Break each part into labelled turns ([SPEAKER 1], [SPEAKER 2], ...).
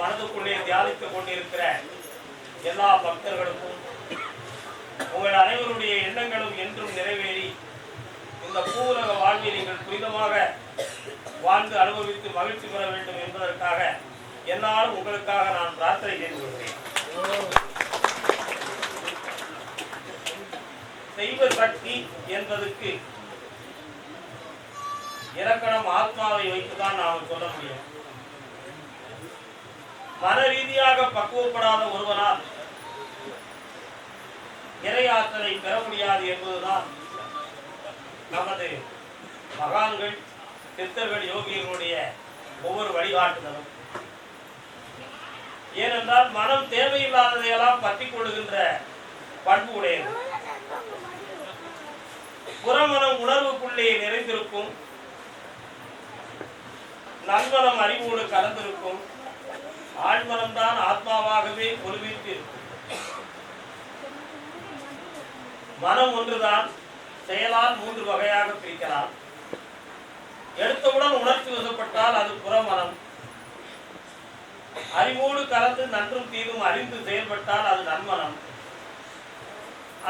[SPEAKER 1] மனதுக்குள்ளே தியானித்துக் கொண்டிருக்கிற எல்லா பக்தர்களுக்கும் உங்கள் அனைவருடைய எண்ணங்களும் என்றும் நிறைவேறி இந்த பூரக வாழ்வை நீங்கள் புனிதமாக வாழ்ந்து அனுபவித்து மகிழ்ச்சி பெற வேண்டும் என்பதற்காக என்னாலும் உங்களுக்காக நான் பிரார்த்தனை செய்து கொள்கிறேன். தெய்வ சக்தி என்பதற்கு இலக்கணம் ஆத்மாவை வைத்துதான் நாம் சொல்ல முடியும். மன ரீதியாக பக்குவப்படாத ஒருவனால் இறையாற்றலை பெற முடியாது என்பதுதான் நமது மகான்கள் சித்தர்கள் யோகிகளுடைய ஒவ்வொரு வழிகாட்டுதலும். ஏனென்றால் மனம் தேவையில்லாததையெல்லாம் பற்றி கொள்ளுகின்ற பண்பு உடையது. புறமனம் உணர்வுக்குள்ளே நிறைந்திருக்கும். நண்பனம் அறிவோடு கலந்திருக்கும். ஆழ்மனம்தான் ஆத்மாவாகவே ஒருவித்து இருக்கும். மனம் ஒன்றுதான் செயலால் மூன்று வகையாக பிரிக்கலாம். எடுத்தவுடன் உணர்ச்சி வசப்பட்டால் அது புறமனம். அறிவோடு கலந்து நன்றும் தீவும் அறிந்து செயல்பட்டால் அது நன்மனம்.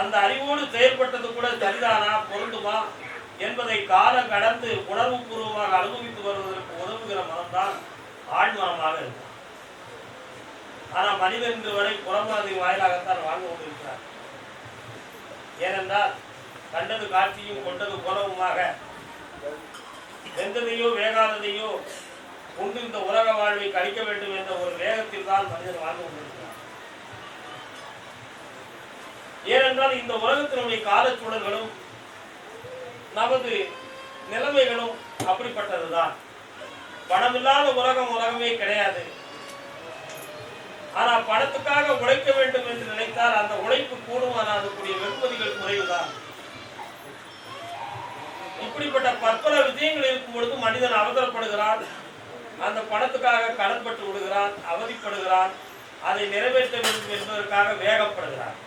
[SPEAKER 1] அந்த அறிவோடு செயல்பட்டது கூட சரிதானா பொருந்துமா என்பதை காலம் கடந்து உணர்வு பூர்வமாக அனுபவித்து வருவதற்கு உதவுகிற மனம்தான் ஆழ்மனமாக இருக்கும். ஆனா மனிதன் இன்று வரை புறமாதிரி வாயிலாகத்தான் வாழ்ந்து கொண்டிருக்கிறார். ஏனென்றால் கண்டது காட்சியும் கொண்டது புறவுமாக வெந்ததையோ வேகாததையோ உண்டு இந்த உலக வாழ்வை கழிக்க வேண்டும் என்ற ஒரு வேகத்தில் தான் மனிதன் வாழ்ந்து கொண்டிருக்கிறார். ஏனென்றால் இந்த உலகத்தினுடைய காலச்சூழல்களும் நமது நிலைமைகளும் அப்படிப்பட்டதுதான். பணமில்லாத உலகம் உலகமே கிடையாது. ஆனால் பணத்துக்காக உழைக்க வேண்டும் என்று நினைத்தால் அந்த உழைப்பு கூடுமானால் அதுக்குரிய வெகுமதிகள் குறைவுதான். இப்படிப்பட்ட பற்பல விஷயங்கள் இருக்கும் பொழுது மனிதன் அவசரப்படுகிறான் அந்த பணத்துக்காக கடன்பட்டு விடுகிறான் அவதிப்படுகிறான் அதை நிறைவேற்ற வேண்டும் என்பதற்காக வேகப்படுகிறான்.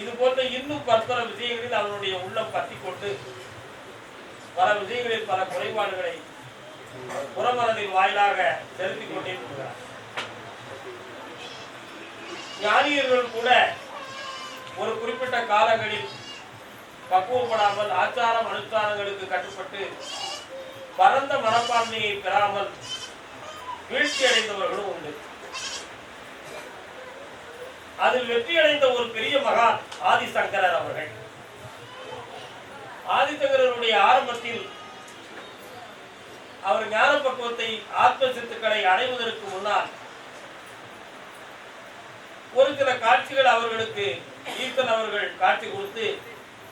[SPEAKER 1] இது போன்ற இன்னும் பற்பல விஷயங்களில் அவனுடைய உள்ளம் பத்தி கொண்டு பல விஷயங்களில் பல குறைபாடுகளை புறமனதின் வாயிலாக செலுத்திக் கொண்டே இருக்கிறார் ஞானியர்கள் கூட ஒரு குறிப்பிட்ட காலங்களில் பக்குவப்படாமல் ஆச்சாரம் அனுஷ்டானங்களுக்கு கட்டுப்பட்டு பரந்த மனப்பான்மையை பெறாமல் வீழ்ச்சி அடைந்தவர்களும் உண்டு. அதில் வெற்றி அடைந்த ஒரு பெரிய மகான் ஆதிசங்கரர் அவர்கள். ஆதிசங்கரருடைய ஆரம்ப அவர் ஞான பக்குவத்தை ஆத்ம சித்துக்களை அடைவதற்கு முன்னால் ஒரு சில காட்சிகள் அவர்களுக்கு ஈர்த்தன் அவர்கள் காட்சி கொடுத்து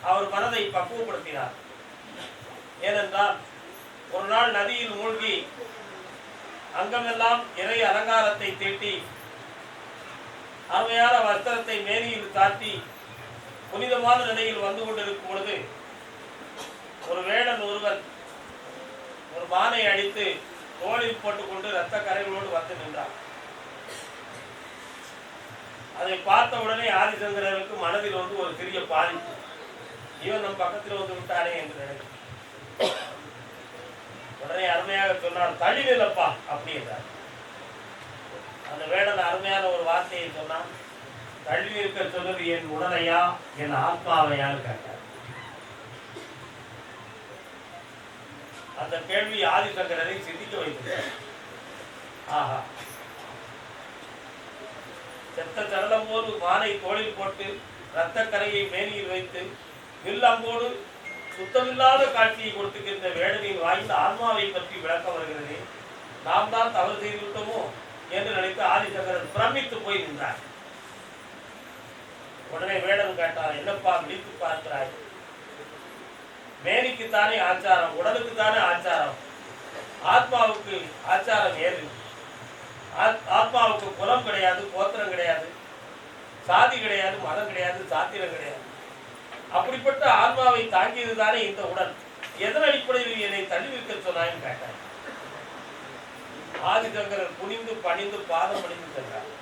[SPEAKER 1] அவர் மனதை பக்குவப்படுத்தினார். ஏனென்றால் ஒரு நாள் நதியில் மூழ்கி அங்கமெல்லாம் இறை அலங்காரத்தை தீட்டி அருமையான வஸ்திரத்தை மேரியில் தாட்டி புனிதமான நிலையில் வந்து கொண்டிருக்கும் பொழுது ஒரு வேடன் ஒருவன் ஒரு மானை அடித்து தோளில் போட்டுக்கொண்டு ரத்த கரைகளோடு வந்து நின்றான். அதை பார்த்த உடனே ஆதிசந்திரனுக்கு மனதில் வந்து ஒரு சிறிய பாதிப்பு. இவன் நம் பக்கத்தில் வந்து விட்டானே என்று நினைக்கிறேன் உடனே அருமையாக சொன்னான் தழிவில்லப்பா நிலப்பா அப்படி என்றார். அந்த வேடன் அருமையான ஒரு வார்த்தையை சொன்னான் தழுவி இருக்க சொன்னது என் உடலையா? என் ஆத்மாவையான்னு கேட்டார். அந்த கேள்வி ஆதிசங்கரரை சிந்திக்க வைத்தது. ஆஹா. செத்த சடலம் போது மானை தோளில் போட்டு இரத்தக்கரையை மேனியில் வைத்து வில்லம்போடு சுத்தமில்லாத காட்சியை கொடுத்துக்கின்ற வேடனின் வாய்ந்த ஆன்மாவை பற்றி விளக்க வருகிறது நாம் தான் தவறு செய்து விட்டோமோ என்று நினைத்து ஆதிசங்கரன் பிரமித்து போய் நின்றார். உடனே வேடன் கேட்டார் என்னப்பா விழித்து பார்க்கிறாய்? மேனிக்குத்தானே ஆச்சாரம் உடலுக்குத்தானே ஆச்சாரம். ஆத்மாவுக்கு ஆச்சாரம் ஏது? ஆத்- ஆத்மாவுக்கு குலம் கிடையாது கோத்திரம் கிடையாது. சாதி கிடையாது மதம் கிடையாது சாத்திரம் கிடையாது. அப்படிப்பட்ட ஆத்மாவை தாங்கியது தானே இந்த உடல். எதன் அடிப்படையில் என்னை தள்ளி வைக்க சொன்னான்னு கேட்டார். ஆதிசங்கரர் குனிந்து பணிந்து பாதம் பணிந்து சென்றார்.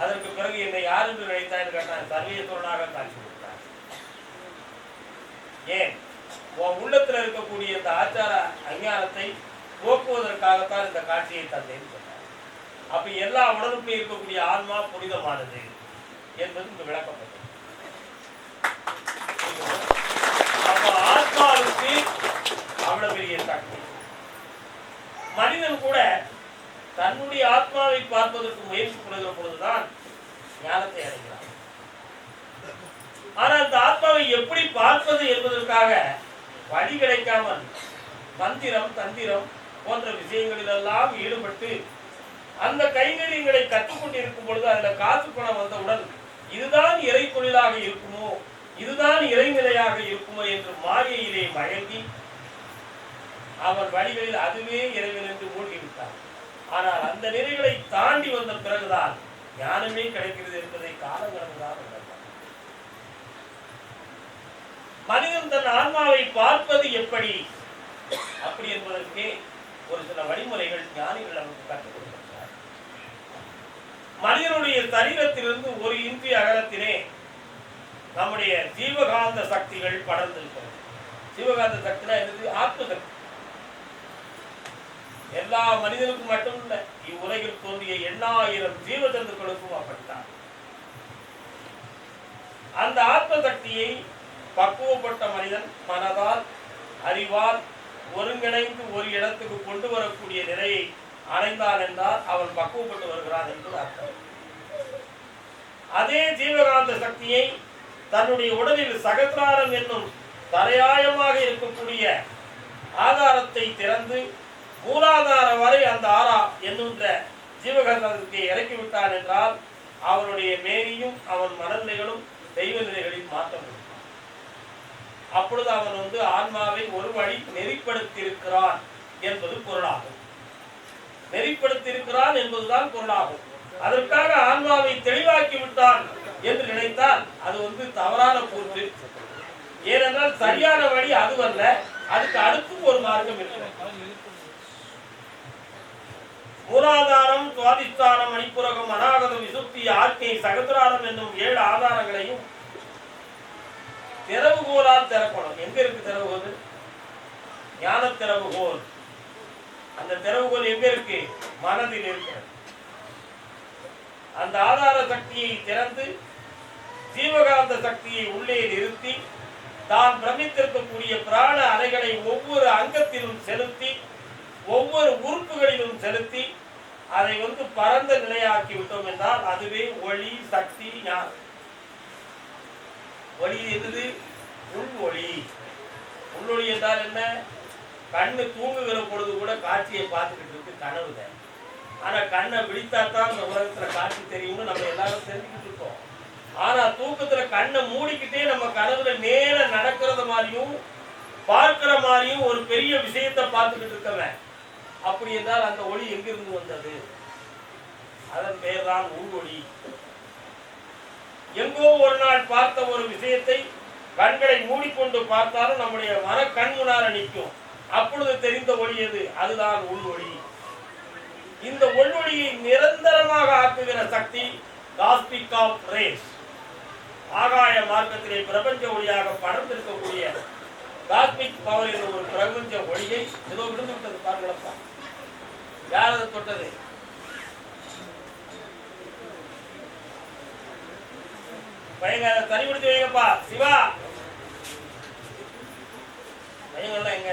[SPEAKER 1] அதற்கு பிறகு என்னை யார் என்று நினைத்தான்னு கேட்டான் சர்வேஸ்வரனாக காட்சி ஏன்? உன் உள்ளத்துல இருக்கக்கூடிய இந்த ஆச்சார அஞ்ஞானத்தை போக்குவதற்காகத்தான் இந்த காட்சியை தந்தேன்னு சொன்னார். அப்ப எல்லா உடலுக்குமே இருக்கக்கூடிய ஆன்மா புனிதமானது என்பது இங்கு விளக்கப்பட்டது. அப்ப ஆத்மாவுக்கு அவ்வளவு பெரிய சக்தி. மனிதன் கூட தன்னுடைய ஆத்மாவை பார்ப்பதற்கு முயற்சி பண்ணுகிற பொழுதுதான் ஞானத்தை அடைகிறான். ஆனால் அந்த ஆத்மாவை எப்படி பார்ப்பது என்பதற்காக வழி கிடைக்காமல் மந்திரம் தந்திரம் போன்ற விஷயங்களிலெல்லாம் ஈடுபட்டு அந்த கைங்கரியங்களை கற்றுக்கொண்டிருக்கும் பொழுது அதில் காசு பணம் வந்தவுடன் இதுதான் இறை தொழிலாக இருக்குமோ இதுதான் இறைநிலையாக இருக்குமோ என்று மாயையிலே மயங்கி அவன் வழிகளில் அதுவே இறைவன் என்று மூழ்கிவிட்டான் ஆனால் அந்த நிலைகளை தாண்டி வந்த பிறகுதான் ஞானமே கிடைக்கிறது என்பதை காலங்கடந்துதான் உணர்ந்தான் மனிதன் தன் ஆன்மாவை பார்ப்பது எப்படி? அப்படி என்பதற்கே ஒரு சில வழிமுறைகள் ஞானிகள் நமக்கு கற்றுக் கொடுக்கின்றார் மனிதனுடைய சரீரத்திலிருந்து ஒரு இன்றி அகலத்திலே நம்முடைய ஜீவகாந்த சக்திகள் படர்ந்திருக்கிறது. ஜீவகாந்த சக்தினா என்னது? ஆத்ம சக்தி எல்லா மனிதனுக்கும் மட்டும் இல்ல இவ்வுலகில் தோன்றிய எண்ணாயிரம் ஜீவஜந்துக்களுக்கும் அப்படித்தான். அந்த ஆத்ம சக்தியை பக்குவப்பட்ட மனிதன் மனதால் அறிவால் ஒருங்கிணைந்து ஒரு இடத்துக்கு கொண்டு வரக்கூடிய நிலையை அடைந்தான் என்றால் அவன் பக்குவப்பட்டு வருகிறான் என்பது அர்த்தம். அதே ஜீவகாந்த சக்தியை தன்னுடைய உடலில் சகசிராரம் என்னும் தரையாயமாக இருக்கக்கூடிய ஆதாரத்தை திறந்து மூலாதாரம் வரை அந்த ஆரா என்னுன்ற ஜீவகாந்தத்தை இறக்கிவிட்டான் என்றால் அவனுடைய மேனியும் அவன் மனநிலைகளும் தெய்வ நிலைகளில் மாற்றம் முடியும் அப்பொழுது அவன் வந்து ஆன்மாவை ஒரு வழி நெறிப்படுத்தியிருக்கிறான் என்பது பொருளாகும். நெறிப்படுத்தியிருக்கிறான் என்பதுதான் பொருளாகும். அதற்காக ஆன்மாவை தெளிவாக்கி விட்டான் என்று நினைத்தால் அது வந்து தவறான கூற்று ஏனென்றால் சரியான வழி அதுவல்ல அதுக்கு அடுத்தும் ஒரு மார்க்கம் இருக்கிறது. மூலாதாரம் சுவாதிஷ்டானம் மணிப்புரகம் அநாகதம் விசுத்தி ஆக்கை சகசிராரம் என்னும் ஏழு ஆதாரங்களையும் திறவுகோலால் திறக்கணும். எங்க இருக்கு திறவுகோல்? ஞான திறவுகோல் அந்த திறவுகோல் எங்க இருக்கு? மனதில் இருக்கிறது. அந்த ஆதார சக்தியை திறந்து ஜீவகாந்த சக்தியை உள்ளே நிறுத்தி தான் பிரமித்திருக்கக்கூடிய பிராண அலைகளை ஒவ்வொரு அங்கத்திலும் செலுத்தி ஒவ்வொரு உறுப்புகளிலும் செலுத்தி அதை வந்து பரந்த நிலையாக்கி விட்டோம் என்றால் அதுவே ஒளி சக்தி ஞானம். ஒளி என்னது உள் ஒளி. உள்ளொளி என்றால் என்ன? கண்ணு தூங்குகிற பொழுது கூட காட்சியை பார்த்துக்கிட்டு இருக்கு கனவுல ஆனா கண்ணை விழித்தாத்தான் இந்த உலகத்துல காட்சி தெரியும்னு நம்ம எல்லாரும் தெரிஞ்சுக்கிட்டு இருக்கோம். ஆனா தூக்கத்துல கண்ணை மூடிக்கிட்டே நம்ம கனவுல நேர நடக்கிறது மாதிரியும் பார்க்கிற மாதிரியும் ஒரு பெரிய விஷயத்தை பார்த்துக்கிட்டு இருக்கவன். அப்படி என்றால் அந்த ஒளி எங்கிருந்து வந்தது? அதன் பெயர் தான் உள்ஒளி எங்கோ ஒரு நாள் பார்த்த ஒரு விஷயத்தை கண்களை மூடிக்கொண்டு பார்த்தாலும் நம்முடைய மன கண் முன்னால நிற்கும். அப்பொழுது தெரிந்த ஒளி எது? அதுதான் உள்வொளி இந்த உள்ஒளியை நிரந்தரமாக ஆக்குகிற சக்தி காஸ்பிக் ஆஃப் ரேஸ். ஆகாய மார்க்கத்திலே பிரபஞ்ச ஒளியாக படர்ந்திருக்கக்கூடிய காஸ்மிக் பவர் என்ற ஒரு பிரபஞ்ச ஒளியை ஏதோ விழுந்து விட்டது பாருங்களப்பா யார் அதை தொட்டது? பையங்க அதை தனிப்படுத்தி வைங்கப்பா. சிவா. பையங்கள்லாம் எங்க